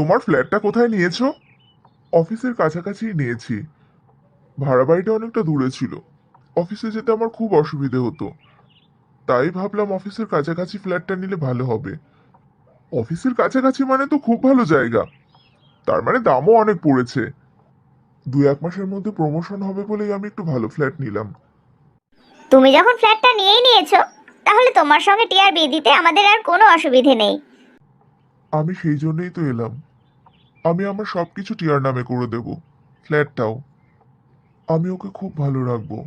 তোমার ফ্ল্যাটটা কোথায় নিয়েছো? অফিসের কাছাকাছি নিয়েছি। ভাড়া বাড়িটা অনেকটা দূরে ছিল। অফিসে যেতে আমার খুব অসুবিধে হতো। তাই ভাবলাম অফিসের কাছাকাছি ফ্ল্যাটটা নিলে ভালো হবে। অফিসের কাছাকাছি মানে তো খুব ভালো জায়গা। তার মানে দামও অনেক পড়েছে। দু এক মাসের মধ্যে প্রমোশন হবে বলেই আমি একটু ভালো ফ্ল্যাট নিলাম। তুমি যখন ফ্ল্যাটটা নিয়েই নিয়েছো তাহলে তোমার সঙ্গে টিয়ার বিয়ে দিতে আমাদের আর কোনো অসুবিধে নেই। আমি সেই জন্যই তো এলাম। আমি আমার সব কিছু টিয়ার নামে করে দেব। ফ্ল্যাটটাও। আমি ওকে খুব ভালো রাখব।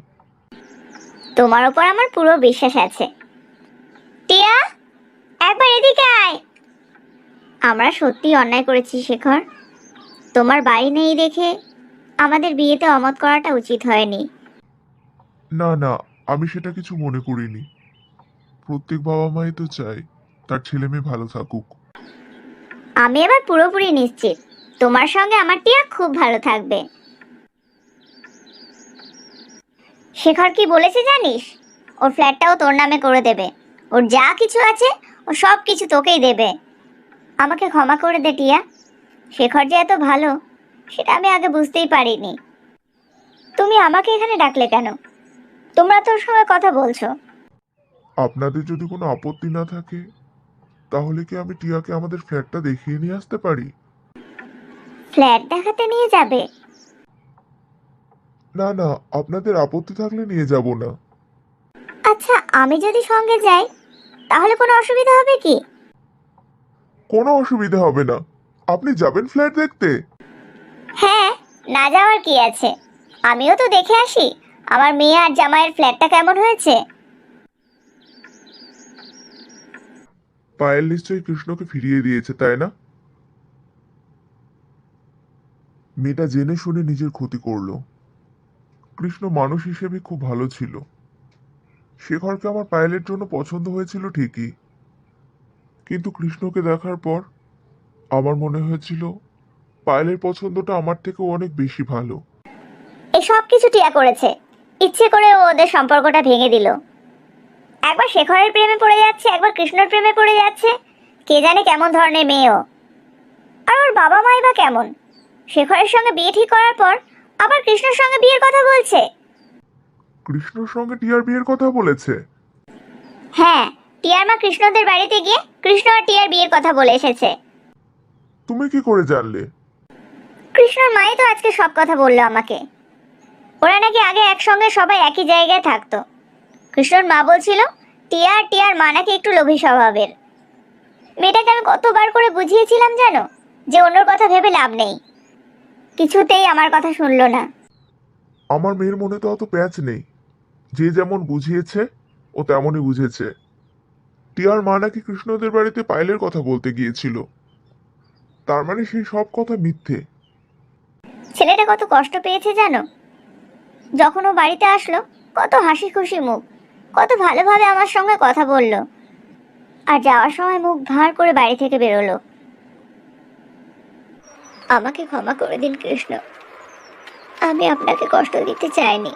তোমার উপর আমার পুরো বিশ্বাস আছে। টিয়া একবার এদিকে আয়। আমরা সত্যি অন্যায় করেছি শেখর। তোমার বাড়ি নেই দেখে আমাদের বিয়েতে অমত করাটা উচিত হয়নি। না না আমি সেটা কিছু মনে করিনি। প্রত্যেক বাবা মাই তো চায় তার ছেলে মেয়ে ভালো থাকুক। আমি এবার পুরোপুরি নিশ্চিত। তোমার সঙ্গে আমার টিয়া খুব ভালো থাকবে। শেখর কি বলেছে জানিস? ওর ফ্ল্যাটটাও তোর নামে করে দেবে। ওর যা কিছু আছে, ও সব কিছু তোকেই দেবে। আমাকে ক্ষমা করে দে টিয়া। শেখর যে এত ভালো, সেটা আমি আগে বুঝতেই পারিনি। তুমি আমাকে এখানে ডাকলে কেন? তোমরা তোর সঙ্গে কথা বলছো। আপনাদের যদি কোনো আপত্তি না থাকে তাহলে কি আমি টিয়াকে আমাদের ফ্ল্যাটটা দেখিয়ে নিয়ে আসতে পারি? ফ্ল্যাট দেখাতে নিয়ে যাবে। না না আপনাদের আপত্তি থাকলে নিয়ে যাব না। আচ্ছা আমি যদি সঙ্গে যাই তাহলে কোনো অসুবিধা হবে কি? কোনো অসুবিধা হবে না। আপনি যাবেন ফ্ল্যাট দেখতে? হ্যাঁ না যাওয়ার কি আছে? আমিও তো দেখে আসি আমার মেয়ে আর জামাইয়ের ফ্ল্যাটটা কেমন হয়েছে? পায়েল নিশ্চয়ই কৃষ্ণকে ফিরিয়ে দিয়েছে, তাই না? মেয়েটা জেনে শুনে নিজের ক্ষতি করল। কৃষ্ণ মানুষ হিসেবে খুব ভালো ছিল। শেখরকে আমার পায়েলের জন্য পছন্দ হয়েছিল ঠিকই। কিন্তু কৃষ্ণকে দেখার পর আমার মনে হয়েছিল পায়েলের পছন্দটা আমার থেকে অনেক বেশি ভালো। এই সব কিছু টিয়া করেছে। ইচ্ছে করে ও ওদের সম্পর্কটা ভেঙে দিল। একবার শেখরের প্রেমে পড়ে যাচ্ছে একবার কৃষ্ণর প্রেমে পড়ে যাচ্ছে। কে জানে কেমন ধরনের মেয়েও। আর ওর বাবা মাই বা কেমন? শেখরের সঙ্গে বিয়ে ঠিক করার পর আবার কৃষ্ণর সঙ্গে বিয়ের কথা বলছে। কৃষ্ণর সঙ্গে টিয়ার বিয়ের কথা বলেছে? হ্যাঁ টিয়ার মা কৃষ্ণদের বাড়িতে গিয়ে কৃষ্ণ আর টিয়ার বিয়ের কথা বলে এসেছে। তুমি কি করে জানলে? কৃষ্ণর মাই তো আজকে সব কথা বলল আমাকে। ওরা নাকি আগে একসঙ্গে সবাই একই জায়গায় থাকতো। কৃষ্ণর মা বলছিল টিয়া টিয়ার মা নাকি একটু লোভী স্বভাবের। মেয়েটাকে আমি কতবার করে বুঝিয়েছিলাম জানো? যে অন্যর কথা ভেবে লাভ নেই। কিছুতেই আমার কথা শুনলো না। আমার মেয়ের মনে তো অত প্যাচ নেই। যে যেমন বুঝিয়েছে ও তেমনই বুঝেছে। টিয়ার মা নাকি কৃষ্ণদের বাড়িতে পায়েলের কথা বলতে গিয়েছিল। তার মানে সেই সব কথা মিথ্যে। ছেলেটা কত কষ্ট পেয়েছে জানো? যখন ও বাড়িতে আসলো কত হাসি খুশি মুখ। কত ভালোভাবে আমার সঙ্গে কথা বলল। আর যাওয়ার সময় মুখ ভার করে বাড়ি থেকে বেরোলো। আমাকে ক্ষমা করে দিন, কৃষ্ণ। আমি আপনাকে কষ্ট দিতে চাইনি।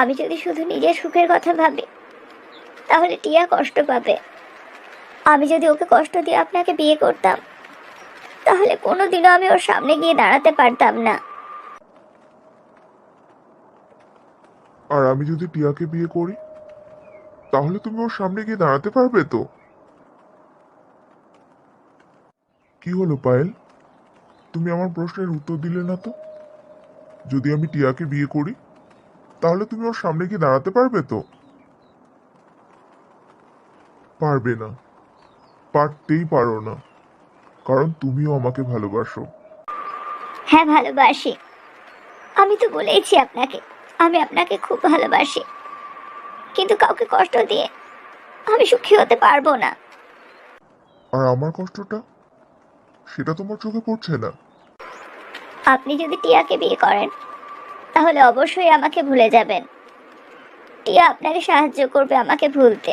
আমি যদি শুধু নিজের সুখের কথা ভাবি, তাহলে টিয়া কষ্ট পাবে। আমি যদি ওকে কষ্ট দিয়ে আপনাকে বিয়ে করতাম, তাহলে কোনো দিনও আমি ওর সামনে গিয়ে দাঁড়াতে পারতাম না। আর আমি যদি টিয়াকে বিয়ে করি তাহলে তুমি ওর সামনে গিয়ে দাঁড়াতে পারবে তো? কি হলো পায়েল? তুমি আমার প্রশ্নের উত্তর দিলে না তো? যদি আমি টিয়াকে বিয়ে করি, তাহলে তুমি ওর সামনে গিয়ে দাঁড়াতে পারবে তো? পারবে না। পারতেই পারো না। কারণ তুমিও আমাকে ভালোবাসো। হ্যাঁ ভালোবাসি। আমি তো বলেইছি আপনাকে। আমি আপনাকে খুব ভালোবাসি। কিন্তু কাউকে কষ্ট দিয়ে আমি সুখী হতে পারব না। আর আমার কষ্টটা? সেটা তোমার চোখে পড়ছে না। আপনি যদি টিয়াকে বিয়ে করেন তাহলে অবশ্যই আমাকে ভুলে যাবেন। টিয়া আপনাকে সাহায্য করবে আমাকে ভুলতে।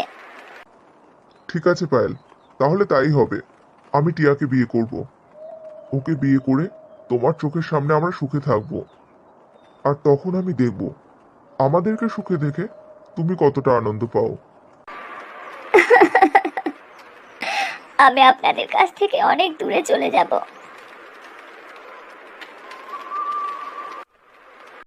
ঠিক আছে পায়েল। তাহলে তাই হবে। আমি টিয়াকে বিয়ে করব। ওকে বিয়ে করে তোমার চোখের সামনে আমরা সুখে থাকব। আর তখন আমি দেখব। আমাদেরকে সুখে দেখে তুমি কতটা আনন্দ পাও? আমি আপনাদের কাছ থেকে অনেক দূরে চলে যাব।